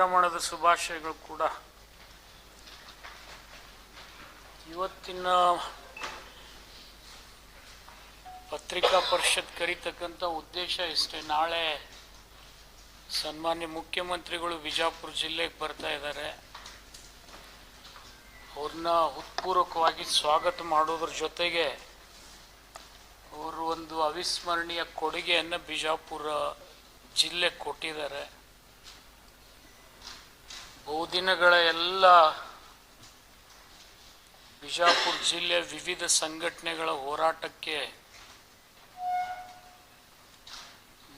ಸಂಕ್ರಮಣದ ಶುಭಾಶಯಗಳು ಕೂಡ. ಇವತ್ತಿನ ಪತ್ರಿಕಾ ಪರಿಷತ್ ಕರೀತಕ್ಕಂಥ ಉದ್ದೇಶ ಇಷ್ಟೇ ನಾಳೆ ಸನ್ಮಾನ್ಯ ಮುಖ್ಯಮಂತ್ರಿಗಳು ಬಿಜಾಪುರ ಜಿಲ್ಲೆಗೆ ಬರ್ತಾ ಇದ್ದಾರೆ. ಅವ್ರನ್ನ ಹೃತ್ಪೂರ್ವಕವಾಗಿ ಸ್ವಾಗತ ಮಾಡೋದ್ರ ಜೊತೆಗೆ ಅವರು ಒಂದು ಅವಿಸ್ಮರಣೀಯ ಕೊಡುಗೆಯನ್ನು ಬಿಜಾಪುರ ಜಿಲ್ಲೆ ಕೊಟ್ಟಿದ್ದಾರೆ. ಬಹುದಿನಗಳ ಎಲ್ಲ ಬಿಜಾಪುರ ಜಿಲ್ಲೆ ವಿವಿಧ ಸಂಘಟನೆಗಳ ಹೋರಾಟಕ್ಕೆ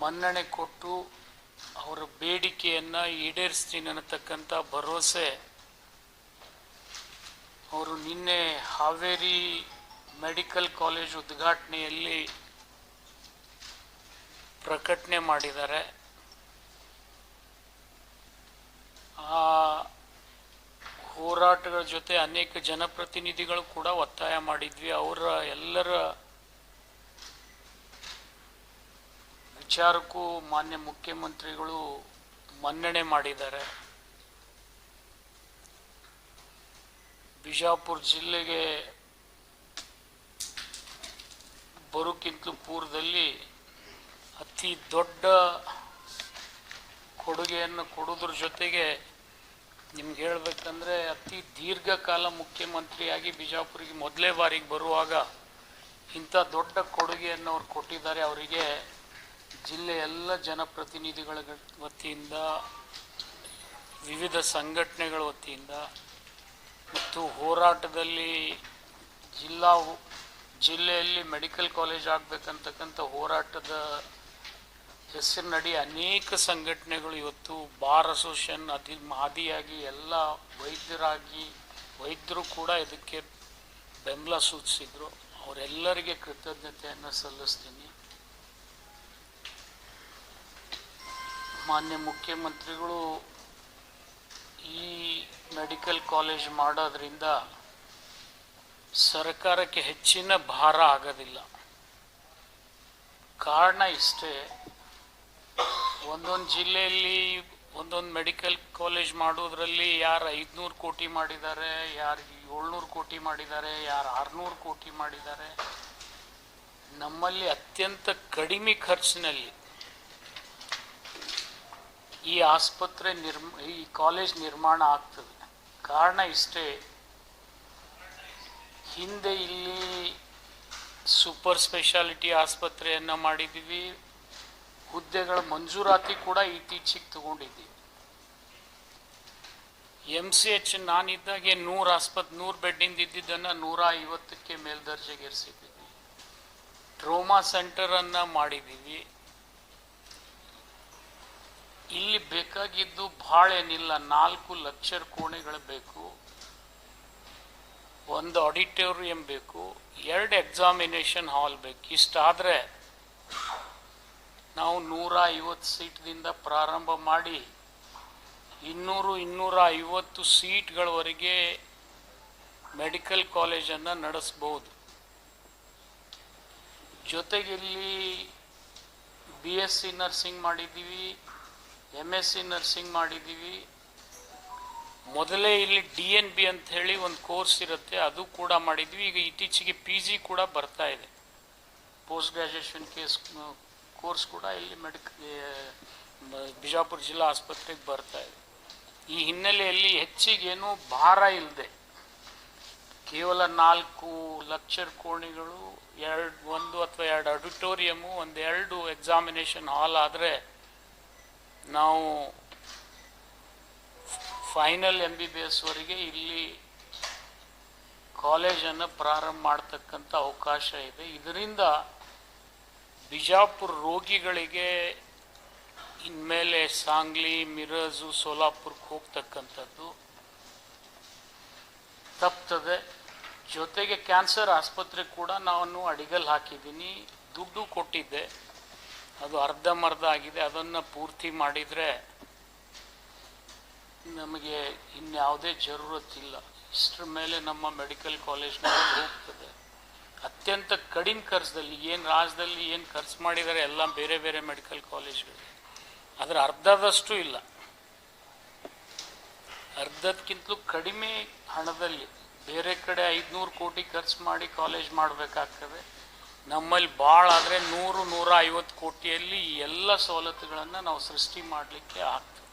ಮನ್ನಣೆ ಕೊಟ್ಟು ಅವರ ಬೇಡಿಕೆಯನ್ನು ಈಡೇರಿಸ್ತೀನಿ ಅನ್ನತಕ್ಕಂಥ ಭರವಸೆ ಅವರು ನಿನ್ನೆ ಹಾವೇರಿ ಮೆಡಿಕಲ್ ಕಾಲೇಜ್ ಉದ್ಘಾಟನೆಯಲ್ಲಿ ಪ್ರಕಟಣೆ ಮಾಡಿದ್ದಾರೆ. ಆ ಹೋರಾಟಗಳ ಜೊತೆ ಅನೇಕ ಜನಪ್ರತಿನಿಧಿಗಳು ಕೂಡ ಒತ್ತಾಯ ಮಾಡಿದ್ವಿ. ಅವರ ಎಲ್ಲರ ವಿಚಾರಕ್ಕೂ ಮಾನ್ಯ ಮುಖ್ಯಮಂತ್ರಿಗಳು ಮನ್ನಣೆ ಮಾಡಿದ್ದಾರೆ. ಬಿಜಾಪುರ ಜಿಲ್ಲೆಗೆ ಬರೋಕ್ಕಿಂತಲೂ ಪೂರ್ವದಲ್ಲಿ ಅತಿ ದೊಡ್ಡ ಕೊಡುಗೆಯನ್ನು ಕೊಡೋದ್ರ ಜೊತೆಗೆ ನಿಮ್ಗೆ ಹೇಳಬೇಕಂದ್ರೆ ಅತಿ ದೀರ್ಘಕಾಲ ಮುಖ್ಯಮಂತ್ರಿಯಾಗಿ ಬಿಜಾಪುರಿಗೆ ಮೊದಲೇ ಬಾರಿಗೆ ಬರುವಾಗ ಇಂಥ ದೊಡ್ಡ ಕೊಡುಗೆಯನ್ನು ಅವ್ರು ಕೊಟ್ಟಿದ್ದಾರೆ. ಅವರಿಗೆ ಜಿಲ್ಲೆಯ ಎಲ್ಲ ಜನಪ್ರತಿನಿಧಿಗಳ ವತಿಯಿಂದ, ವಿವಿಧ ಸಂಘಟನೆಗಳ ವತಿಯಿಂದ ಮತ್ತು ಹೋರಾಟದಲ್ಲಿ ಜಿಲ್ಲಾ ಜಿಲ್ಲೆಯಲ್ಲಿ ಮೆಡಿಕಲ್ ಕಾಲೇಜ್ ಆಗಬೇಕಂತಕ್ಕಂಥ ಹೋರಾಟದ ಹೆಸರಿನಡಿ ಅನೇಕ ಸಂಘಟನೆಗಳು ಇವತ್ತು ಬಾರ್ ಅಸೋಸಿಯೇಷನ್ ಅದಿ ಆದಿಯಾಗಿ ಎಲ್ಲ ವೈದ್ಯರಾಗಿ, ವೈದ್ಯರು ಕೂಡ ಇದಕ್ಕೆ ಬೆಂಬಲ ಸೂಚಿಸಿದ್ರು. ಅವರೆಲ್ಲರಿಗೆ ಕೃತಜ್ಞತೆಯನ್ನು ಸಲ್ಲಿಸ್ತೀನಿ. ಮಾನ್ಯ ಮುಖ್ಯಮಂತ್ರಿಗಳು, ಈ ಮೆಡಿಕಲ್ ಕಾಲೇಜ್ ಮಾಡೋದ್ರಿಂದ ಸರ್ಕಾರಕ್ಕೆ ಹೆಚ್ಚಿನ ಭಾರ ಆಗೋದಿಲ್ಲ. ಕಾರಣ ಇಷ್ಟೇ. ಒಂದೊಂದು ಜಿಲ್ಲೆಯಲ್ಲಿ ಒಂದೊಂದು ಮೆಡಿಕಲ್ ಕಾಲೇಜ್ ಮಾಡೋದ್ರಲ್ಲಿ ಯಾರು ಐದುನೂರು ಕೋಟಿ ಮಾಡಿದ್ದಾರೆ, ಯಾರು ಏಳ್ನೂರು ಕೋಟಿ ಮಾಡಿದ್ದಾರೆ, ಯಾರು ಆರುನೂರು ಕೋಟಿ ಮಾಡಿದ್ದಾರೆ. ನಮ್ಮಲ್ಲಿ ಅತ್ಯಂತ ಕಡಿಮೆ ಖರ್ಚಿನಲ್ಲಿ ಈ ಆಸ್ಪತ್ರೆ ನಿರ್ಮ, ಈ ಕಾಲೇಜ್ ನಿರ್ಮಾಣ ಆಗ್ತದೆ. ಕಾರಣ ಇಷ್ಟೇ, ಹಿಂದೆ ಇಲ್ಲಿ ಸೂಪರ್ ಸ್ಪೆಷಾಲಿಟಿ ಆಸ್ಪತ್ರೆಯನ್ನು ಮಾಡಿದ್ದೀವಿ. ಹುದ್ದೆಗಳ ಮಂಜೂರಾತಿ ಕೂಡ ಇತ್ತೀಚೆಗೆ ತಗೊಂಡಿದ್ದೀವಿ ಎಂ ಸಿ ಎಚ್ ನಾನಿದ್ದಾಗೆ ನೂರು ಆಸ್ಪತ್, ನೂರು ಬೆಡ್ಡಿಂದ ಇದ್ದಿದ್ದನ್ನು ನೂರ ಐವತ್ತಕ್ಕೆ ಮೇಲ್ದರ್ಜೆಗೇರಿಸಿದ್ದೀವಿ ಟ್ರೋಮಾ ಸೆಂಟರನ್ನು ಮಾಡಿದ್ದೀವಿ. ಇಲ್ಲಿ ಬೇಕಾಗಿದ್ದು ಭಾಳ ಏನಿಲ್ಲ, ನಾಲ್ಕು ಲಕ್ಷರ್ ಕೋಣೆಗಳು ಬೇಕು, ಒಂದು ಆಡಿಟೋರಿಯಂ ಬೇಕು, ಎರಡು ಎಕ್ಸಾಮಿನೇಷನ್ ಹಾಲ್ ಬೇಕು. ಇಷ್ಟಾದರೆ ನಾವು ನೂರ ಐವತ್ತು ಸೀಟ್ದಿಂದ ಪ್ರಾರಂಭ ಮಾಡಿ ಇನ್ನೂರು ಇನ್ನೂರ ಐವತ್ತು ಸೀಟ್ಗಳವರೆಗೆ ಮೆಡಿಕಲ್ ಕಾಲೇಜನ್ನು ನಡೆಸ್ಬೋದು. ಜೊತೆಗಿಲ್ಲಿ ಬಿ ಎಸ್ ಸಿ ನರ್ಸಿಂಗ್ ಮಾಡಿದ್ದೀವಿ ಎಂ ಎಸ್ ಸಿ ನರ್ಸಿಂಗ್ ಮಾಡಿದ್ದೀವಿ. ಮೊದಲೇ ಇಲ್ಲಿ ಡಿ ಎನ್ ಬಿ ಅಂತ ಹೇಳಿ ಒಂದು ಕೋರ್ಸ್ ಇರುತ್ತೆ, ಅದು ಕೂಡ ಮಾಡಿದ್ವಿ. ಈಗ ಇತ್ತೀಚೆಗೆ ಪಿ ಜಿ ಕೂಡ ಬರ್ತಾ ಇದೆ. ಪೋಸ್ಟ್ ಗ್ರ್ಯಾಜುಯೇಷನ್ ಕೇಸ್ ಕೋರ್ಸ್ ಕೂಡ ಇಲ್ಲಿ ಮೆಡಿಕ ಬಿಜಾಪುರ ಜಿಲ್ಲಾ ಆಸ್ಪತ್ರೆಗೆ ಬರ್ತಾ ಇದೆ. ಈ ಹಿನ್ನೆಲೆಯಲ್ಲಿ ಹೆಚ್ಚಿಗೇನು ಭಾರ ಇಲ್ಲದೆ ಕೇವಲ ನಾಲ್ಕು ಲಕ್ಷರ್ ಕೋಣೆಗಳು, ಎರಡು, ಒಂದು ಅಥವಾ ಎರಡು ಆಡಿಟೋರಿಯಮು, ಒಂದು ಎರಡು ಎಕ್ಸಾಮಿನೇಷನ್ ಹಾಲ್ ಆದರೆ ನಾವು ಫೈನಲ್ ಎಂ ಬಿ ಬಿ ಎಸ್ವರೆಗೆ ಇಲ್ಲಿ ಕಾಲೇಜನ್ನು ಪ್ರಾರಂಭ ಮಾಡ್ತಕ್ಕಂಥ ಅವಕಾಶ ಇದೆ. ಇದರಿಂದ ಬಿಜಾಪುರ ರೋಗಿಗಳಿಗೆ ಇನ್ಮೇಲೆ ಸಾಂಗ್ಲಿ ಮಿರಜು ಸೋಲಾಪುರಕ್ಕೆ ಹೋಗ್ತಕ್ಕಂಥದ್ದು ತಪ್ತದೆ. ಜೊತೆಗೆ ಕ್ಯಾನ್ಸರ್ ಆಸ್ಪತ್ರೆ ಕೂಡ ನಾನು ಅಡಿಗಲ್ ಹಾಕಿದ್ದೀನಿ. ದುಡ್ಡು ಕೊಟ್ಟಿದ್ದೆ. ಅದು ಅರ್ಧಂಬರ್ಧ ಆಗಿದೆ. ಅದನ್ನು ಪೂರ್ತಿ ಮಾಡಿದರೆ ನಮಗೆ ಇನ್ಯಾವುದೇ ಜರೂರತ್ತಿಲ್ಲ. ಇಷ್ಟರ ಮೇಲೆ ನಮ್ಮ ಮೆಡಿಕಲ್ ಕಾಲೇಜ್ನಲ್ಲಿ ಹೋಗ್ತದೆ. ಅತ್ಯಂತ ಕಡಿಮೆ ಖರ್ಚದಲ್ಲಿ, ಏನು ರಾಜ್ಯದಲ್ಲಿ ಏನು ಖರ್ಚು ಮಾಡಿದ್ದಾರೆ ಎಲ್ಲ ಬೇರೆ ಬೇರೆ ಮೆಡಿಕಲ್ ಕಾಲೇಜ್ಗಳು ಅದರ ಅರ್ಧದಷ್ಟು ಇಲ್ಲ. ಅರ್ಧಕ್ಕಿಂತಲೂ ಕಡಿಮೆ ಹಣದಲ್ಲಿ ಬೇರೆ ಕಡೆ ಐದುನೂರು ಕೋಟಿ ಖರ್ಚು ಮಾಡಿ ಕಾಲೇಜ್ ಮಾಡಬೇಕಾಗ್ತದೆ. ನಮ್ಮಲ್ಲಿ ಭಾಳ ಆದರೆ ನೂರು ನೂರ ಐವತ್ತು ಕೋಟಿಯಲ್ಲಿ ಈ ಎಲ್ಲ ಸವಲತ್ತುಗಳನ್ನು ನಾವು ಸೃಷ್ಟಿ ಮಾಡಲಿಕ್ಕೆ ಆಗ್ತದೆ.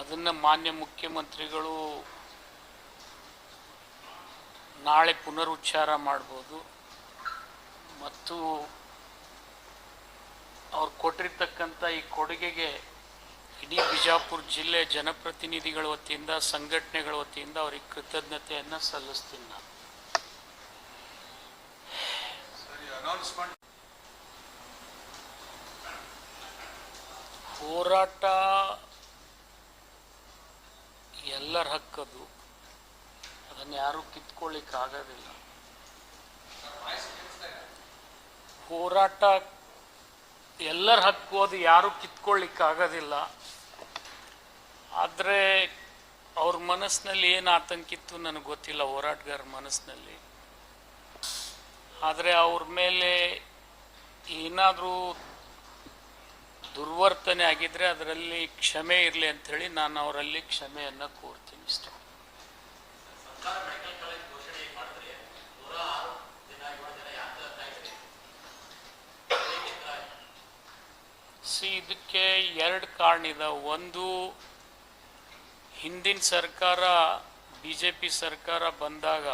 ಅದನ್ನು ಮಾನ್ಯ ಮುಖ್ಯಮಂತ್ರಿಗಳು ನಾಳೆ ಪುನರುಚ್ಚಾರ ಮಾಡ್ಬೋದು. ಮತ್ತು ಅವ್ರು ಕೊಟ್ಟಿರ್ತಕ್ಕಂಥ ಈ ಕೊಡುಗೆಗೆ ಇಡೀ ಬಿಜಾಪುರ ಜಿಲ್ಲೆ ಜನಪ್ರತಿನಿಧಿಗಳ ವತಿಯಿಂದ ಸಂಘಟನೆಗಳ ವತಿಯಿಂದ ಅವ್ರಿಗೆ ಕೃತಜ್ಞತೆಯನ್ನು ಸಲ್ಲಿಸ್ತೀನಿ ನಾನು. ಹೋರಾಟ ಎಲ್ಲರ ಹಕ್ಕದು. ಅದನ್ನು ಯಾರೂ ಕಿತ್ಕೊಳ್ಳಿಕ್ಕೆ ಆಗೋದಿಲ್ಲ. ಹೋರಾಟ ಎಲ್ಲರ ಹಕ್ಕು ಅದು ಯಾರೂ ಕಿತ್ಕೊಳ್ಳಿಕ್ಕೆ ಆಗೋದಿಲ್ಲ. ಆದರೆ ಅವ್ರ ಮನಸ್ಸಿನಲ್ಲಿ ಏನು ಆತಂಕಿತ್ತು ನನಗೆ ಗೊತ್ತಿಲ್ಲ ಹೋರಾಟಗಾರ ಮನಸ್ಸಿನಲ್ಲಿ. ಆದರೆ ಅವ್ರ ಮೇಲೆ ಏನಾದರೂ ದುರ್ವರ್ತನೆ ಆಗಿದ್ರೆ ಅದರಲ್ಲಿ ಕ್ಷಮೆ ಇರಲಿ ಅಂಥೇಳಿ ನಾನು ಅವರಲ್ಲಿ ಕ್ಷಮೆಯನ್ನು ಕೋರ್ತೀನಿ ಇಷ್ಟೇ. ಸಿ, ಇದಕ್ಕೆ ಎರಡು ಕಾರಣ ಇದೆ. ಒಂದು, ಹಿಂದಿನ ಸರ್ಕಾರ ಬಿ ಜೆ ಪಿ ಸರ್ಕಾರ ಬಂದಾಗ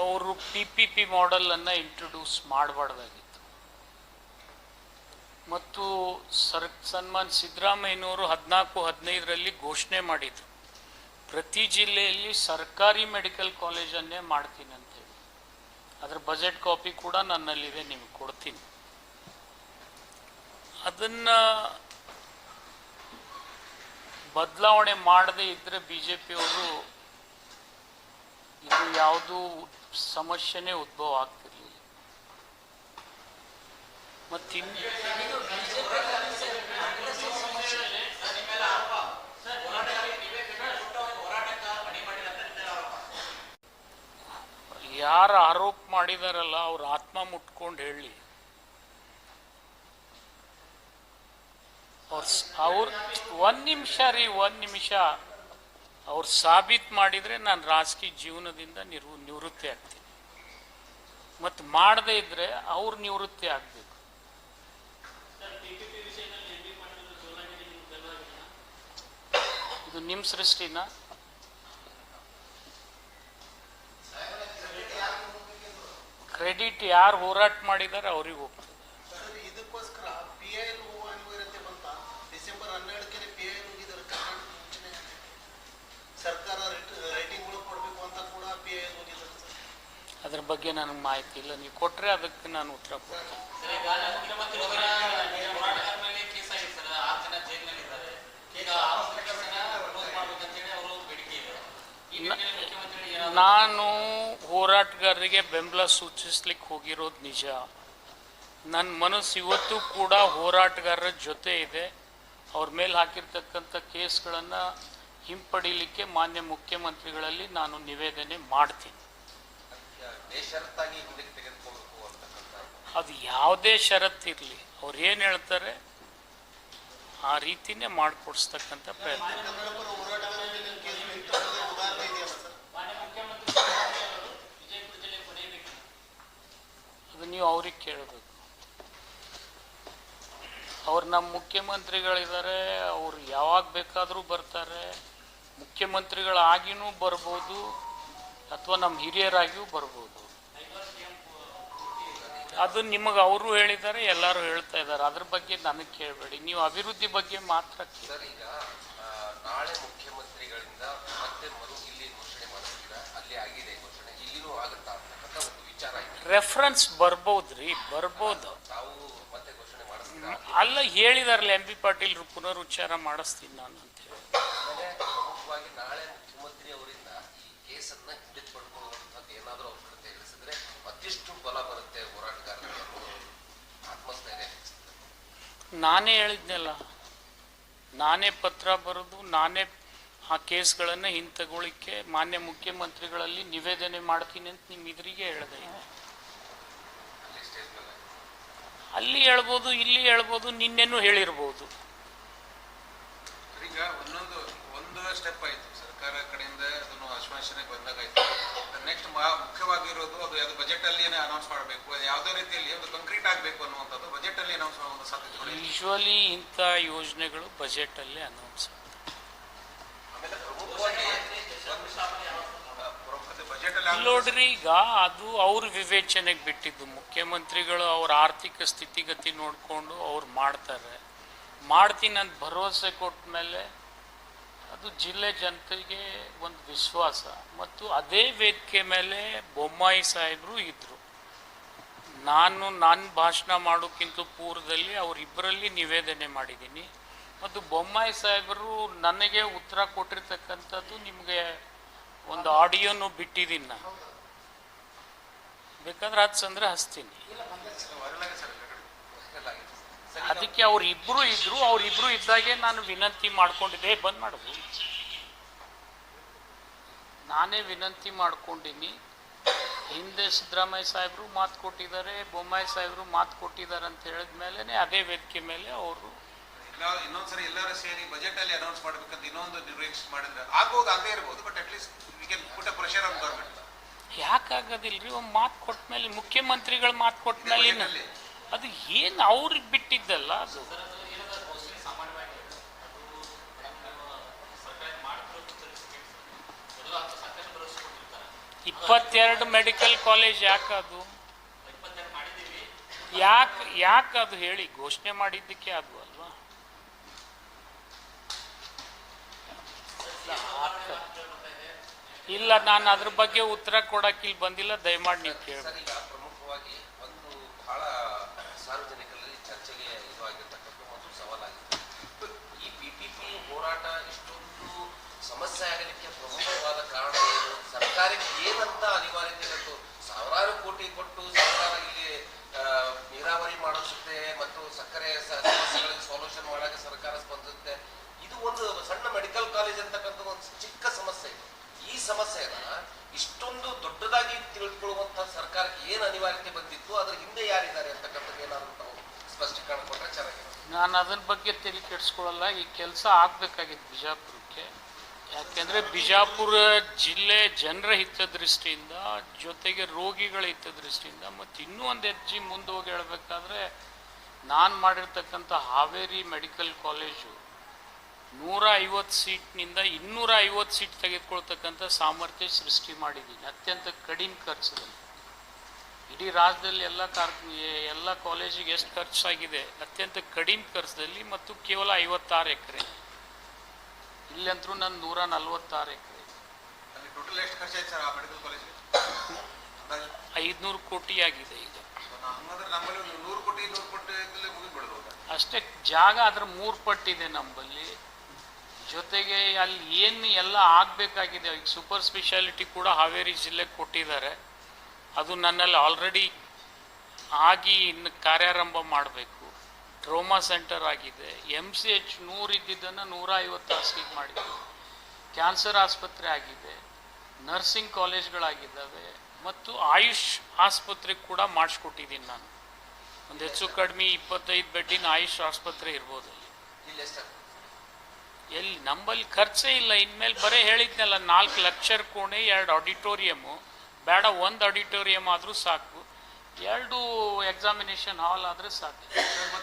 ಅವರು ಪಿ ಪಿ ಪಿ ಮಾಡೆಲನ್ನು ಇಂಟ್ರೊಡ್ಯೂಸ್ ಮಾಡಬಾರ್ದಾಗಿತ್ತು. ಮತ್ತು ಸರ್ ಸನ್ಮಾನ್ ಸಿದ್ದರಾಮಯ್ಯನವರು ಹದಿನಾಲ್ಕು, ಹದಿನೈದರಲ್ಲಿ ಘೋಷಣೆ ಮಾಡಿದ್ರು. ಪ್ರತಿ ಜಿಲ್ಲೆಯಲ್ಲಿ ಸರ್ಕಾರಿ ಮೆಡಿಕಲ್ ಕಾಲೇಜನ್ನೇ ಮಾಡ್ತೀನಿ ಅಂತೇಳಿ. ಅದರ ಬಜೆಟ್ ಕಾಪಿ ಕೂಡ ನನ್ನಲ್ಲಿದೆ, ನಿಮ್ಗೆ ಕೊಡ್ತೀನಿ. ಅದನ್ನ ಬದಲಾವಣೆ ಮಾಡದೇ ಇದ್ದರೆ ಬಿ ಜೆ ಪಿಯವರು ಇದು ಯಾವುದೂ ಸಮಸ್ಯೆನೇ ಉದ್ಭವ ಆಗ್ತಿರ್ಲಿಲ್ಲ. ಮತ್ತಿನ್ ಯಾರು ಆರೋಪ ಮಾಡಿದಾರಲ್ಲ, ಅವ್ರ ಆತ್ಮ ಮುಟ್ಕೊಂಡು ಹೇಳಿ. ಅವ್ರ ಅವ್ರ, ಒಂದ್ ನಿಮಿಷ ರೀ, ಒಂದು ನಿಮಿಷ. ಅವ್ರು ಸಾಬೀತ್ ಮಾಡಿದ್ರೆ ನಾನು ರಾಜಕೀಯ ಜೀವನದಿಂದ ನಿರ್ವ ನಿವೃತ್ತಿ ಆಗ್ತೀನಿ. ಮತ್ತು ಮಾಡದೇ ಇದ್ರೆ ಅವ್ರ ನಿವೃತ್ತಿ ಆಗಬೇಕು. ಇದು ನಿಮ್ಮ ಸೃಷ್ಟಿನ ಕ್ರೆಡಿಟ್ ಯಾರು ಹೋರಾಟ ಮಾಡಿದ್ದಾರೆ ಅವ್ರಿಗೆ ಹೋಗ್ತದೆ ಸರ್ ಇದಕ್ಕೋಸ್ಕರ ಪಿ ಐ ಎಲ್ ಅನಿವಾರ್ಯತೆ ಬಂತ ಡಿಸೆಂಬರ್ ಹನ್ನೆರಡಕ್ಕೆ ಪಿ ಐ ಎಲ್ ಹೋಗಿದ್ದಾರೆ ಕರ್ನಾಟಕ ಮುಂಚೆನೆ ಸರ್ಕಾರ ರೇಟಿಂಗ್ಗಳು ಕೊಡಬೇಕು ಅಂತ ಕೂಡ ಯಾರು ಹೋರಾಟ ಮಾಡಿದ್ದಾರೆ ಅವ್ರಿಗೆ. ಅದ್ರ ಬಗ್ಗೆ ನನಗೆ ಮಾಹಿತಿ ಇಲ್ಲ. ನೀವು ಕೊಟ್ಟರೆ ಅದಕ್ಕೆ ನಾನು ಉತ್ತರ ಕೊಡ್ತೀನಿ. ಸರ್, ಈಗ ನಾನು ಹೋರಾಟಗಾರರಿಗೆ ಬೆಂಬಲ ಸೂಚಿಸ್ಲಿಕ್ಕೆ ಹೋಗಿರೋದು ನಿಜ. ನನ್ನ ಮನಸ್ಸು ಇವತ್ತು ಕೂಡ ಹೋರಾಟಗಾರರ ಜೊತೆ ಇದೆ. ಅವ್ರ ಮೇಲೆ ಹಾಕಿರ್ತಕ್ಕಂಥ ಕೇಸ್ಗಳನ್ನು ಹಿಂಪಡೀಲಿಕ್ಕೆ ಮಾನ್ಯ ಮುಖ್ಯಮಂತ್ರಿಗಳಲ್ಲಿ ನಾನು ನಿವೇದನೆ ಮಾಡ್ತೀನಿ. ಅದು ಯಾವುದೇ ಷರತ್ತಿರಲಿ ಅವ್ರು ಏನು ಹೇಳ್ತಾರೆ? ಆ ರೀತಿನೇ ಮಾಡಿಕೊಡ್ಸ್ತಕ್ಕಂಥ ಪ್ರಯತ್ನ ಕನ್ನಡಪರ ಹೋರಾಟಗಾರ ಮೇಲೆ ಕೇಸ್ ನಿಂತಂದ್ರೆ ಉದಾಹರಣೆ ಇದೆಯಲ್ಲ ಸರ್ ಮಾನ್ಯ ಮುಖ್ಯಮಂತ್ರಿ ಅವರು ವಿಜಯಪುರ ಜಿಲ್ಲೆ ಕೊನೆಯಬೇಕು ಅದು ನೀವು ಅವ್ರಿಗೆ ಕೇಳಬೇಕು. ಅವ್ರು ನಮ್ಮ ಮುಖ್ಯಮಂತ್ರಿಗಳಿದ್ದಾರೆ, ಅವ್ರು ಯಾವಾಗ ಬೇಕಾದರೂ ಬರ್ತಾರೆ ಮುಖ್ಯಮಂತ್ರಿಗಳಾಗಿಯೂ ಬರ್ಬೋದು, ಅಥವಾ ನಮ್ಮ ಹಿರಿಯರಾಗಿಯೂ ಬರ್ಬೋದು. ಅದು ನಿಮಗೆ ಅವರು ಹೇಳಿದ್ದಾರೆ, ಎಲ್ಲರೂ ಹೇಳ್ತಾ ಇದ್ದಾರೆ. ಅದ್ರ ಬಗ್ಗೆ ನನಗೆ ಕೇಳಬೇಡಿ. ನೀವು ಅಭಿವೃದ್ಧಿ ಬಗ್ಗೆ ಮಾತ್ರ ಕೇಳಿ. ನಾಳೆ ಮುಖ್ಯಮಂತ್ರಿಗಳಿಂದ ಮತ್ತೆ ಮರು ಇಲ್ಲಿ ಘೋಷಣೆ ಮಾಡಿಸ್ತೀರಾ ಅಲ್ಲಿ ಆಗಿದೆ ಘೋಷಣೆ ಇಲ್ಲಿನೂ ಆಗುತ್ತಾ ಅಂತಕ್ಕಂಥ ಒಂದು ವಿಚಾರ ಇದೆ ರೆಫರೆನ್ಸ್ ಬರ್ಬೋದ್ರಿ ಬರ್ಬೋದು. ಅಲ್ಲ ಹೇಳಿದಾರಲ್ಲ ಎಂ ಬಿ ಪಾಟೀಲ್ ಪುನರುಚ್ಚಾರ ಮಾಡಿಸ್ತೀನಿ ನಾನು ಅಂತ ನಾನೇ ಹೇಳಿದ್ನಲ್ಲ ನಾನೇ ಪತ್ರ ಬರೆದು ನಾನೇ ಆ ಕೇಸ್ಗಳನ್ನು ಹಿಂತಗೊಳಿಕ್ಕೆ ಮಾನ್ಯ ಮುಖ್ಯಮಂತ್ರಿಗಳಲ್ಲಿ ನಿವೇದನೆ ಮಾಡ್ತೀನಿ ಅಂತ ನಿಮ್ಮ ಇದ್ರಿಗೆ ಹೇಳಿದೆ. ಅಲ್ಲಿ ಹೇಳ್ಬೋದು ಇಲ್ಲಿ ಹೇಳ್ಬೋದು ನಿನ್ನೆನೂ ಹೇಳಿರ್ಬೋದು. ಈಗ ಒಂದೊಂದು ಒಂದು ಸ್ಟೆಪ್ ಆಯ್ತು. ಸರ್ಕಾರ ಕಡೆಯಿಂದ ಅದನ್ನು ಆಶ್ವಾಸನೆ ಬಂದಾಗಾಯ್ತು ನೆಕ್ಸ್ಟ್ ಮುಖ್ಯವಾಗಿರೋದು ಅದು ಅದು ಬಜೆಟ್ ಅಲ್ಲಿ ಅನೌನ್ಸ್ ಮಾಡಬೇಕು ಅದು ಯಾವುದೇ ರೀತಿಯಲ್ಲಿ ಅದು ಕಂಕ್ರೀಟ್ ಆಗಬೇಕು ಅನ್ನುವಂಥದ್ದು ಬಜೆಟ್ ಅಲ್ಲಿ ಅನೌನ್ಸ್ ಮಾಡುವ ಸಾಧ್ಯತೆಗಳು. ಯೂಶ್ವಲಿ ಇಂಥ ಯೋಜನೆಗಳು ಅಲ್ಲಿ ಅನೌನ್ಸ್ ಆಮೇಲೆ ನೋಡ್ರಿ, ಈಗ ಅದು ಅವ್ರ ವಿವೇಚನೆಗೆ ಬಿಟ್ಟಿದ್ದು. ಮುಖ್ಯಮಂತ್ರಿಗಳು ಅವ್ರ ಆರ್ಥಿಕ ಸ್ಥಿತಿಗತಿ ನೋಡಿಕೊಂಡು ಅವ್ರು ಮಾಡ್ತಾರೆ. ಮಾಡ್ತೀನಿ ಅಂತ ಭರವಸೆ ಕೊಟ್ಟ ಮೇಲೆ ಅದು ಜಿಲ್ಲೆ ಜನತೆಗೆ ಒಂದು ವಿಶ್ವಾಸ. ಮತ್ತು ಅದೇ ವೇದಿಕೆ ಮೇಲೆ ಬೊಮ್ಮಾಯಿ ಸಾಹೇಬರು ಇದ್ದರು ನಾನು ನನ್ನ ಭಾಷಣ ಮಾಡೋಕ್ಕಿಂತ ಪೂರ್ವದಲ್ಲಿ ಅವರಿಬ್ಬರಲ್ಲಿ ನಿವೇದನೆ ಮಾಡಿದ್ದೀನಿ. ಮತ್ತು ಬೊಮ್ಮಾಯಿ ಸಾಹೇಬರು ನನಗೆ ಉತ್ತರ ಕೊಟ್ಟಿರ್ತಕ್ಕಂಥದ್ದು ನಿಮಗೆ ಒಂದು ಆಡಿಯೋನು ಬಿಟ್ಟಿದ್ದೀನಿ ನಾನು ಬೇಕಾದ್ರೆ ಅದು ಸಂದ್ರೆ ಹಚ್ತೀನಿ. ಅದಕ್ಕೆ ಅವರಿಬ್ಬರು ಇದ್ರು ಅವರಿಬ್ಬರು ಇದ್ದಾಗೆ ನಾನು ವಿನಂತಿ ಮಾಡ್ಕೊಂಡಿದ್ದೆ. "ಏ, ಬಂದ್ ಮಾಡ್ಬೋದು ನಾನೇ ವಿನಂತಿ ಮಾಡ್ಕೊಂಡಿನಿ. ಹಿಂದೆ ಸಿದ್ದರಾಮಯ್ಯ ಸಾಹೇಬರು ಮಾತು ಕೊಟ್ಟಿದ್ದಾರೆ ಬೊಮ್ಮಾಯಿ ಸಾಹೇಬರು ಮಾತು ಕೊಟ್ಟಿದ್ದಾರೆ ಅಂತ ಹೇಳಿದ ಮೇಲೆ ಅದೇ ವೇದಿಕೆ ಮೇಲೆ ಅವರು ಇನ್ನೊಂದ್ಸರಿ ಎಲ್ಲರೂ ಸೇರಿ ಬಜೆಟ್ ಅಲ್ಲಿ ಅನೌನ್ಸ್ ಮಾಡ್ಬೇಕಂತ ಇನ್ನೊಂದು ಮಾಡಿದ್ರೆ ಆಗೋದು ಅಲ್ಲೇ ಇರಬಹುದು ಬಟ್ ಅಟ್ಲೀಸ್ಟ್ ಯಾಕಾಗೋದಿಲ್ರಿ? ಒಂದು ಮಾತು ಕೊಟ್ಟ ಮೇಲೆ ಮುಖ್ಯಮಂತ್ರಿಗಳು ಮಾತು ಕೊಟ್ಟ ಮೇಲೆ ಅದು ಏನು ಅವ್ರಿಗೆ ಬಿಟ್ಟಿದ್ದಲ್ಲ ಅದು? ಇಪ್ಪತ್ತೆರಡು ಮೆಡಿಕಲ್ ಕಾಲೇಜ್ ಯಾಕೆ ಅದು ಯಾಕೆ ಯಾಕೆ ಅದು ಹೇಳಿ? ಘೋಷಣೆ ಮಾಡಿದ್ದಕ್ಕೆ ಅದು ಅಲ್ವಾ? ಇಲ್ಲ, ನಾನು ಅದ್ರ ಬಗ್ಗೆ ಉತ್ತರ ಕೊಡಕ್ಕೆ ಇಲ್ಲಿ ಬಂದಿಲ್ಲ, ದಯಮಾಡಿ ನೀವು ಕೇಳಿ. ಪ್ರಮುಖವಾಗಿ ಒಂದು ಬಹಳ ಸಾರ್ವಜನಿಕರಲ್ಲಿ ಚರ್ಚೆಗೆ ಇದು ಆಗಿರ್ತಕ್ಕಂಥ ಒಂದು ಸವಾಲಾಗಿದೆ. ಈ ಪಿ ಪಿ ಪಿ ಹೋರಾಟ ಇಷ್ಟೊಂದು ಸಮಸ್ಯೆ ಆಗಲಿಕ್ಕೆ ಪ್ರಮುಖವಾದ ಕಾರಣ ಏನು? ಸರ್ಕಾರಕ್ಕೆ ಏನಂತ ಅನಿವಾರ್ಯತೆ ಇತ್ತು ಸಾವಿರಾರು ಕೋಟಿ ಕೊಟ್ಟು ಸರ್ಕಾರ ಇಲ್ಲಿ ನೀರಾವರಿ ಮಾಡಿಸುತ್ತೆ ಮತ್ತು ಸಕ್ಕರೆ ಸಮಸ್ಯೆಗಳಿಗೆ ಸೊಲ್ಯೂಷನ್ ಮಾಡಕ್ಕೆ ಸರ್ಕಾರ ಸ್ಪಂದಿಸುತ್ತೆ ಇದು ಒಂದು ಸಣ್ಣ ಮೆಡಿಕಲ್ ಕಾಲೇಜ್ ಅಂತಕ್ಕಂಥ ಒಂದು ಚಿಕ್ಕ ಸಮಸ್ಯೆ ಇದು. ಈ ಸಮಸ್ಯೆನ ಇಷ್ಟೊಂದು ದೊಡ್ಡದಾಗಿ ತಿಳಿದುಕೊಳ್ಳುವಂತಹ ಸರ್ಕಾರಕ್ಕೆ ಏನು ಅನಿವಾರ್ಯತೆ ಬಂದಿತ್ತು? ಅದ್ರ ಹಿಂದೆ ಯಾರಿದ್ದಾರೆ ಅಂತಕ್ಕಂಥದ್ದು ಏನಾದರೂ ನಾವು ಸ್ಪಷ್ಟೀಕರಣ ಕೊಟ್ಟರೆ ನಾನು ಅದರ ಬಗ್ಗೆ ತೆರಿಗೆ ಕೆಡಿಸ್ಕೊಳ್ಳಲ್ಲ, ಈ ಕೆಲಸ ಆಗ್ಬೇಕಾಗಿತ್ತು ಬಿಜಾಪುರಕ್ಕೆ. ಯಾಕೆಂದರೆ ಬಿಜಾಪುರ ಜಿಲ್ಲೆ ಜನರ ಹಿತದೃಷ್ಟಿಯಿಂದ, ಜೊತೆಗೆ ರೋಗಿಗಳ ಹಿತದೃಷ್ಟಿಯಿಂದ, ಮತ್ತು ಇನ್ನೂ ಒಂದು ಹೆಜ್ಜೆ ಮುಂದೆ ಹೋಗಿ ಹೇಳ್ಬೇಕಾದ್ರೆ, ನಾನು ಮಾಡಿರ್ತಕ್ಕಂಥ ಹಾವೇರಿ ಮೆಡಿಕಲ್ ಕಾಲೇಜು ನೂರ ಐವತ್ತು ಸೀಟ್ನಿಂದ ಇನ್ನೂರ ಐವತ್ತು ಸೀಟ್ ತೆಗೆದುಕೊಳ್ತಕ್ಕಂಥ ಸಾಮರ್ಥ್ಯ ಸೃಷ್ಟಿ ಮಾಡಿದ್ದೀನಿ. ಅತ್ಯಂತ ಕಡಿಮೆ ಖರ್ಚದಲ್ಲಿ ಇಡೀ ರಾಜ್ಯದಲ್ಲಿ ಎಲ್ಲ ಕಾರ್ ಎಲ್ಲ ಕಾಲೇಜಿಗೆ ಎಷ್ಟು ಖರ್ಚಾಗಿದೆ ಅತ್ಯಂತ ಕಡಿಮೆ ಖರ್ಚದಲ್ಲಿ ಮತ್ತು ಕೇವಲ ಐವತ್ತಾರು ಎಕರೆ. ಇಲ್ಲಂತರೂ ನನ್ನ ನೂರ ನಲವತ್ತಾರು ಎಕರೆ ಐದುನೂರು ಕೋಟಿ ಆಗಿದೆ ಈಗ. ಅಷ್ಟೇ ಜಾಗ ಅದ್ರ ಮೂರು ಪಟ್ಟಿದೆ ನಮ್ಮಲ್ಲಿ. ಜೊತೆಗೆ ಅಲ್ಲಿ ಏನು ಎಲ್ಲ ಆಗಬೇಕಾಗಿದೆ, ಈಗ ಸೂಪರ್ ಸ್ಪೆಷಾಲಿಟಿ ಕೂಡ ಹಾವೇರಿ ಜಿಲ್ಲೆಗೆ ಕೊಟ್ಟಿದ್ದಾರೆ. ಅದು ನನ್ನಲ್ಲಿ ಆಲ್ರೆಡಿ ಆಗಿ ಇನ್ನು ಕಾರ್ಯಾರಂಭ ಮಾಡಬೇಕು. ಟ್ರೋಮಾ ಸೆಂಟರ್ ಆಗಿದೆ. ಎಂ ಸಿ ಎಚ್ ನೂರು ಇದ್ದಿದ್ದನ್ನು ನೂರ ಐವತ್ತು ಹಾಸಿಗೆ ಮಾಡಿದೆ ಕ್ಯಾನ್ಸರ್ ಆಸ್ಪತ್ರೆ ಆಗಿದೆ. ನರ್ಸಿಂಗ್ ಕಾಲೇಜ್ಗಳಾಗಿದ್ದಾವೆ ಮತ್ತು ಆಯುಷ್ ಆಸ್ಪತ್ರೆ ಕೂಡ ಮಾಡಿಸ್ಕೊಟ್ಟಿದ್ದೀನಿ ನಾನು. ಒಂದು ಹೆಚ್ಚು ಕಡಿಮೆ ಇಪ್ಪತ್ತೈದು ಬೆಡ್ಡಿನ ಆಯುಷ್ ಆಸ್ಪತ್ರೆ ಇರ್ಬೋದು. ಎಲ್ಲಿ ನಂಬಲ್ಲಿ ಖರ್ಚೇ ಇಲ್ಲ. ಇನ್ಮೇಲೆ ಬರೀ ಹೇಳಿದ್ನಲ್ಲ ನಾಲ್ಕು ಲೆಕ್ಚರ್ ಕೋಣೆ ಎರಡು ಆಡಿಟೋರಿಯಮು. ಬೇಡ ಒಂದು ಆಡಿಟೋರಿಯಮ್ ಆದರೂ ಸಾಕು. ಎರಡು ಎಕ್ಸಾಮಿನೇಷನ್ ಹಾಲ್ ಆದರೆ ಸಾಕು.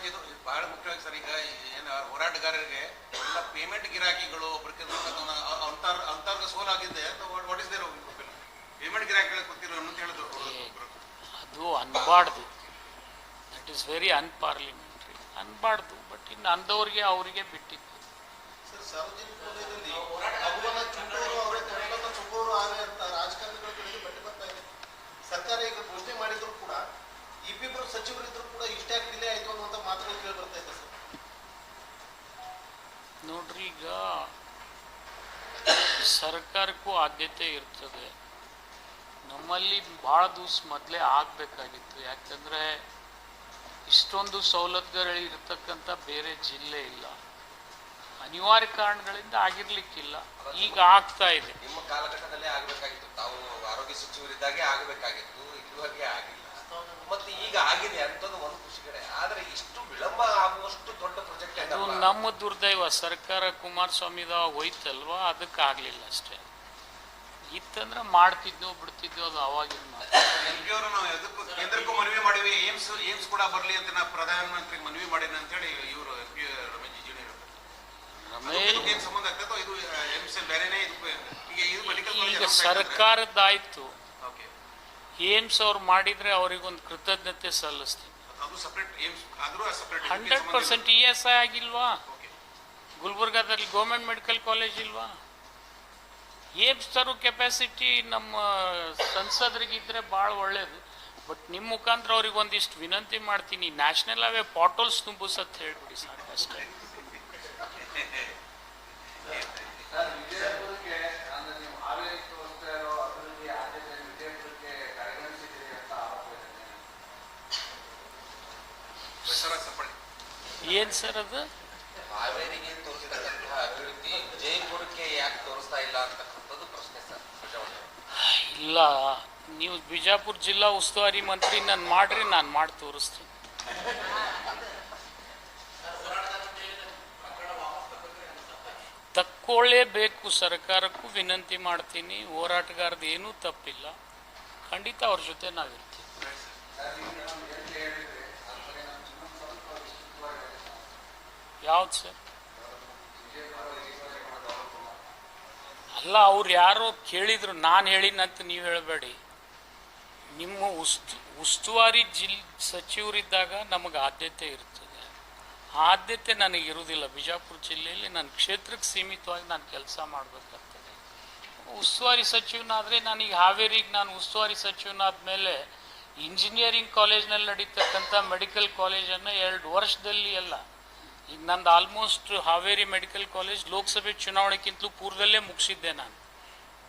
ಇದು ಬಹಳ ಮುಖ್ಯವಾಗಿ ಸರ್ ಈಗ ಏನು ಹೋರಾಟಗಾರರಿಗೆ ಎಲ್ಲ ಪೇಮೆಂಟ್ ಗಿರಾಕಿಗಳು ಅಂತರ್ ಅಂತರ್ಗ ಸೋಲಾಗಿದೆ ವಾಟ್ ಇಸ್ ದೇರ್ ಪೇಮೆಂಟ್ ಗಿರಾಕಿಗಳು ಕೂತಿರೋ ಅಂತ ಹೇಳಿದ್ರು ಅದು ಅನ್ಬಾರ್ದು. ದಟ್ ಈಸ್ ವೆರಿ ಅನ್ಪಾರ್ಲಿಮೆಂಟ್ರಿ ಅನ್ಬಾರ್ದು ಬಟ್ ಇನ್ನು ಅಂದವ್ರಿಗೆ ಅವರಿಗೆ ಬಿಟ್ಟಿದ್ದು. ಸಾರ್ವಜನಿಕ ಮಗುವನ್ನ ಚುಂಬೋರು ಅವರ ತೊಡಲನ್ನ ಚುಂಬೋರು ಆವೆ ಅಂತ ರಾಜಕಾರಣಿಗಳ ಕಡೆಗೆ ಸರ್ಕಾರ ಈಗ ಘೋಷಣೆ ಮಾಡಿದ್ರು ಕೂಡ ಇಬ್ಬಿಬ್ರು ಸಚಿವರಿದ್ರು ಕೂಡ ಇಷ್ಟಾಗಿ ಡಿಲೇ ಆಯ್ತು ಅನ್ನುವಂಥ ಮಾತುಗಳು ಕೇಳಿ ಬರ್ತಾ ಇದೆ ಸರ್ ನೋಡ್ರಿ, ಈಗ ಸರ್ಕಾರಕ್ಕೂ ಆದ್ಯತೆ ಇರ್ತದೆ. ನಮ್ಮಲ್ಲಿ ಭಾಳ ದಿವಸ ಮೊದಲೇ ಆಗಬೇಕಾಗಿತ್ತು. ಯಾಕಂದರೆ ಇಷ್ಟೊಂದು ಸವಲತ್ತುಗಳಿರ್ತಕ್ಕಂಥ ಬೇರೆ ಜಿಲ್ಲೆ ಇಲ್ಲ. ಅನಿವಾರ್ಯ ಕಾರಣಗಳಿಂದ ಆಗಿರ್ಲಿಕ್ಕಿಲ್ಲ. ಈಗ ಆಗ್ತಾ ಇದೆ. ನಿಮ್ಮ ಕಾಲಘಟ್ಟದಲ್ಲೇ ಆಗಬೇಕಾಗಿತ್ತು. ತಾವು ಆರೋಗ್ಯ ಸಚಿವರಿದ್ದಾಗೆ ಆಗಬೇಕಾಗಿತ್ತು. ಇದುವರೆಗೆ ಆಗಿಲ್ಲ. ಮತ್ತೆ ಈಗ ಆಗಿದೆ ಅಂತದ್ದು ಒಂದು ಖುಷಿ ಕಡೆ. ಆದ್ರೆ ಇಷ್ಟು ವಿಳಂಬ ಆಗುವಷ್ಟು ದೊಡ್ಡ ಪ್ರಾಜೆಕ್ಟ್ ಅದು ನಮ್ಮ ದುರ್ದೈವ. ಸರ್ಕಾರ ಕುಮಾರಸ್ವಾಮಿದ ಹೋಯ್ತಲ್ವಾ? ಅದಕ್ಕೆ ಆಗಲಿಲ್ಲ ಅಷ್ಟೇ. ಇತ್ತಂದ್ರೆ ಮಾಡ್ತಿದ್ವು ಬಿಡ್ತಿದ್ವು ಅದು ಅವಾಗಿನ ಮಾತು. ಎಂ ನಾವು ಎದಕ್ಕೂ ಕೇಂದ್ರಕ್ಕೂ ಮನವಿ ಮಾಡಿವಿ ಏಮ್ಸ್ ಏಮ್ಸ್ ಕೂಡ ಬರಲಿ ಅಂತ ನಾ ಪ್ರಧಾನಮಂತ್ರಿ ಮನವಿ ಮಾಡಿನ ಅಂತ ಹೇಳಿ ಇವರು ಎಂ ಪಿ ರಮೇಶ್ ಜಿಜಿಣಿ ರಮೇಶ್ ಏನು ಸಂಬಂಧ ಆಗ್ತದೋ ಇದು ಏಮ್ಸ್ ಬೇರೆನೇ ಇದಕ್ಕೂ ಈಗ ಸರ್ಕಾರದ್ದಾಯ್ತು. ಏಮ್ಸ್ ಅವ್ರು ಮಾಡಿದ್ರೆ ಅವ್ರಿಗೊಂದು ಕೃತಜ್ಞತೆ ಸಲ್ಲಿಸ್ತೀನಿ. Hundred percent E S I ಆಗಿಲ್ವಾ? ಗುಲ್ಬರ್ಗಾದಲ್ಲಿ ಗೌರ್ಮೆಂಟ್ ಮೆಡಿಕಲ್ ಕಾಲೇಜ್ ಇಲ್ವಾ? ಏಮ್ಸ್ ತರೋ ಕೆಪಾಸಿಟಿ ನಮ್ಮ ಸಂಸದರಿಗಿದ್ರೆ ಭಾಳ ಒಳ್ಳೇದು. ಬಟ್ ನಿಮ್ಮ ಮುಖಾಂತರ ಅವ್ರಿಗೆ ಒಂದಿಷ್ಟು ವಿನಂತಿ ಮಾಡ್ತೀನಿ. ನ್ಯಾಷನಲ್ ಅವೇ ಪಾಟೋಲ್ಸ್ ತುಂಬಿಸತ್ ಹೇಳ್ಬಿಡಿ ಸರ್ ಅಷ್ಟೇ ಏನು ಸರ್ ಅದು? ಹಾವೇರಿಗೆ ತೋರಿಸಿದಂತಹ ಅಭಿವೃದ್ಧಿ ಜೈಪುರಕ್ಕೆ ಯಾಕೆ ತೋರಿಸ್ತಾ ಇಲ್ಲ ಅಂತಕ್ಕಂಥದ್ದು ಪ್ರಶ್ನೆ ಸರ್ ಇಲ್ಲ, ನೀವು ಬಿಜಾಪುರ ಜಿಲ್ಲಾ ಉಸ್ತುವಾರಿ ಮಂತ್ರಿ, ನಾನು ಮಾಡ್ರಿ, ನಾನು ಮಾಡಿ ತೋರಿಸ್ತೀನಿ. ತಕ್ಕೊಳ್ಳೇಬೇಕು ಸರ್ಕಾರಕ್ಕೂ ವಿನಂತಿ ಮಾಡ್ತೀನಿ. ಹೋರಾಟಗಾರದ್ದು ಏನೂ ತಪ್ಪಿಲ್ಲ. ಖಂಡಿತ ಅವ್ರ ಜೊತೆ ನಾವಿರ್ತೀವಿ. ಯಾವ್ದು ಸರ್? ಅಲ್ಲ, ಅವ್ರು ಯಾರೋ ಕೇಳಿದ್ರು, ನಾನು ಹೇಳಿನಂತ ನೀವು ಹೇಳಬೇಡಿ. ನಿಮ್ಮ ಉಸ್ತು, ಉಸ್ತುವಾರಿ ಜಿಲ್ ಸಚಿವರಿದ್ದಾಗ ನಮಗೆ ಆದ್ಯತೆ ಇರ್ತದೆ ಆದ್ಯತೆ ನನಗೆ ಇರುವುದಿಲ್ಲ. ಬಿಜಾಪುರ ಜಿಲ್ಲೆಯಲ್ಲಿ ನನ್ನ ಕ್ಷೇತ್ರಕ್ಕೆ ಸೀಮಿತವಾಗಿ ನಾನು ಕೆಲಸ ಮಾಡಬೇಕಾಗ್ತದೆ ಉಸ್ತುವಾರಿ ಸಚಿವನಾದರೆ ನನಗೆ ಹಾವೇರಿಗೆ ನಾನು ಉಸ್ತುವಾರಿ ಸಚಿವನಾದ ಮೇಲೆ ಇಂಜಿನಿಯರಿಂಗ್ ಕಾಲೇಜ್ನಲ್ಲಿ ನಡೀತಕ್ಕಂಥ ಮೆಡಿಕಲ್ ಕಾಲೇಜನ್ನು ಎರಡು ವರ್ಷದಲ್ಲಿ ಅಲ್ಲ, ಈಗ ನಂದು ಆಲ್ಮೋಸ್ಟ್ ಹಾವೇರಿ ಮೆಡಿಕಲ್ ಕಾಲೇಜ್ ಲೋಕಸಭೆ ಚುನಾವಣೆಗಿಂತಲೂ ಪೂರ್ವದಲ್ಲೇ ಮುಗಿಸಿದ್ದೆ ನಾನು.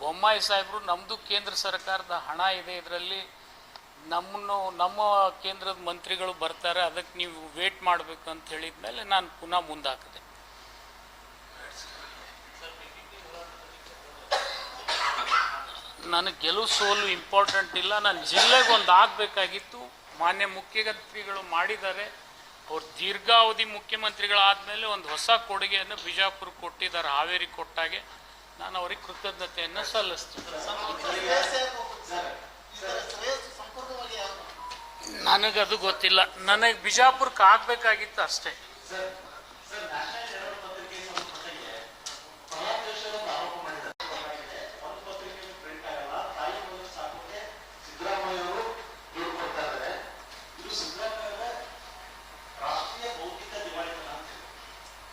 ಬೊಮ್ಮಾಯಿ ಸಾಹೇಬರು ನಮ್ಮದು ಕೇಂದ್ರ ಸರ್ಕಾರದ ಹಣ ಇದೆ, ಇದರಲ್ಲಿ ನಮ್ಮನ್ನು ನಮ್ಮ ಕೇಂದ್ರದ ಮಂತ್ರಿಗಳು ಬರ್ತಾರೆ ಅದಕ್ಕೆ ನೀವು ವೇಟ್ ಮಾಡಬೇಕು ಅಂತ ಹೇಳಿದ ಮೇಲೆ ನಾನು ಪುನಃ ಮುಂದಾಕಿದೆ ನನಗೆ ಗೆಲುವು ಸೋಲು ಇಂಪಾರ್ಟೆಂಟ್ ಇಲ್ಲ ನಾನು ಜಿಲ್ಲೆಗೆ ಒಂದು ಆಗಬೇಕಾಗಿತ್ತು ಮಾನ್ಯ ಮುಖ್ಯಮಂತ್ರಿಗಳು ಮಾಡಿದ್ದಾರೆ ಅವ್ರು ದೀರ್ಘಾವಧಿ ಮುಖ್ಯಮಂತ್ರಿಗಳಾದಮೇಲೆ ಒಂದು ಹೊಸ ಕೊಡುಗೆಯನ್ನು ಬಿಜಾಪುರ ಕೊಟ್ಟಿದ್ದಾರೆ ಹಾವೇರಿ ಕೊಟ್ಟಾಗೆ ನಾನು ಅವ್ರಿಗೆ ಕೃತಜ್ಞತೆಯನ್ನು ಸಲ್ಲಿಸ್ತೀನಿ ನನಗದು ಗೊತ್ತಿಲ್ಲ. ನನಗೆ ಬಿಜಾಪುರಕ್ಕೆ ಆಗಬೇಕಾಗಿತ್ತು ಅಷ್ಟೇ.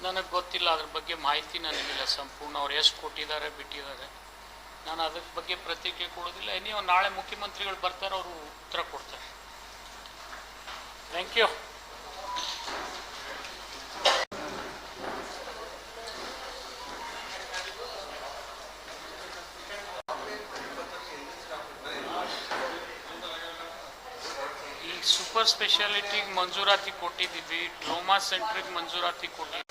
ನನಗೆ ಗೊತ್ತಿಲ್ಲ, ಅದ್ರ ಬಗ್ಗೆ ಮಾಹಿತಿ ನನಗಿಲ್ಲ ಸಂಪೂರ್ಣ. ಅವ್ರು ಎಷ್ಟು ಕೊಟ್ಟಿದ್ದಾರೆ, ಬಿಟ್ಟಿದ್ದಾರೆ. ನಾನು ಅದ್ರ ಬಗ್ಗೆ ಪ್ರತಿಕ್ರಿಯೆ ಕೊಡೋದಿಲ್ಲ ನೀವು ನಾಳೆ ಮುಖ್ಯಮಂತ್ರಿಗಳು ಬರ್ತಾರೆ, ಅವರು ಉತ್ತರ ಕೊಡ್ತಾರೆ. ಥ್ಯಾಂಕ್ ಯು ಈಗ ಸೂಪರ್ ಸ್ಪೆಷಾಲಿಟಿಗೆ ಮಂಜೂರಾತಿ ಕೊಟ್ಟಿದ್ದೀವಿ ಟ್ರೋಮಾ ಸೆಂಟ್ರಿಗೆ ಮಂಜೂರಾತಿ ಕೊಟ್ಟಿದ್ದೀವಿ